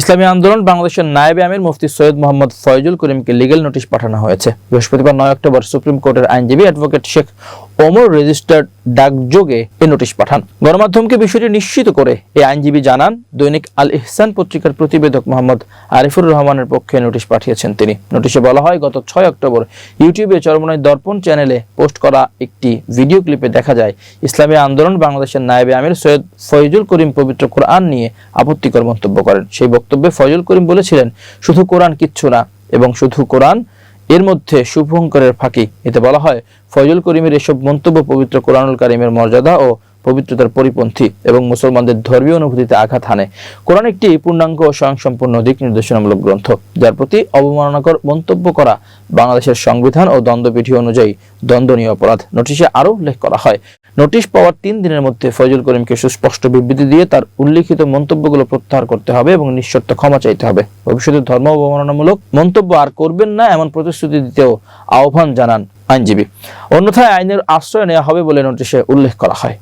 ইসলামী আন্দোলন বাংলাদেশের নায়েবে আমির মুফতি সৈয়দ মোহাম্মদ ফয়জুল করিমকে লিগেল নোটিশ পাঠানো হয়েছে। বৃহস্পতিবার নয় অক্টোবর সুপ্রিম কোর্টের আইনজীবী অ্যাডভোকেট শেখ ওমর রেজিস্টার্ড ডাকযোগে এ নোটিশ পাঠান। গণমাধ্যমকে বিষয়টি নিশ্চিত করে এই আইনজীবী জানান, দৈনিক আল ইহসান পত্রিকার প্রতিবেদক মোহাম্মদ আরিফুর রহমানের পক্ষে নোটিশ পাঠিয়েছেন তিনি। নোটিশে বলা হয়, গত ছয় অক্টোবর ইউটিউবে চরমনাই দর্পণ চ্যানেলে পোস্ট করা একটি ভিডিও ক্লিপে দেখা যায়, ইসলামী আন্দোলন বাংলাদেশের নায়েবে আমির সৈয়দ ফয়জুল করিম পবিত্র কোরআন নিয়ে আপত্তিকর মন্তব্য করেন। সেই বক্তব্যে ফয়জুল করিম বলেছিলেন, শুধু কোরআন কিচ্ছু না, এবং শুধু কোরআন এর মধ্যে শুভঙ্করের ফাঁকি, এতে বলা হয়, ফয়জুল করিমের এসব মন্তব্য পবিত্র কোরআনুল করিমের মর্যাদা ও পবিত্রতার পরিপন্থী এবং মুসলমানদের ধর্মীয় অনুভূতিতে আঘাত হানে। কোরআন একটি পূর্ণাঙ্গ ও স্বয়ংসম্পূর্ণ দিক নির্দেশনামূলক গ্রন্থ, যার প্রতি অবমাননাকর মন্তব্য করা বাংলাদেশের সংবিধান ও দ্বন্দ্ববিধি অনুযায়ী দণ্ডনীয় অপরাধ। নোটিশে আরও উল্লেখ করা হয়, নোটিশ পাওয়ার তিন দিনের মধ্যে ফয়জুল করিমকে সুস্পষ্ট বিবৃতি দিয়ে তার উল্লিখিত মন্তব্যগুলো প্রত্যাহার করতে হবে এবং নিঃশর্ত ক্ষমা চাইতে হবে। ভবিষ্যতে ধর্ম অবমাননামূলক মন্তব্য আর করবেন না এমন প্রতিশ্রুতি দিতেও আহ্বান জানান আইনজীবী। অন্যথায় আইনের আশ্রয় নেওয়া হবে বলে নোটিশে উল্লেখ করা হয়।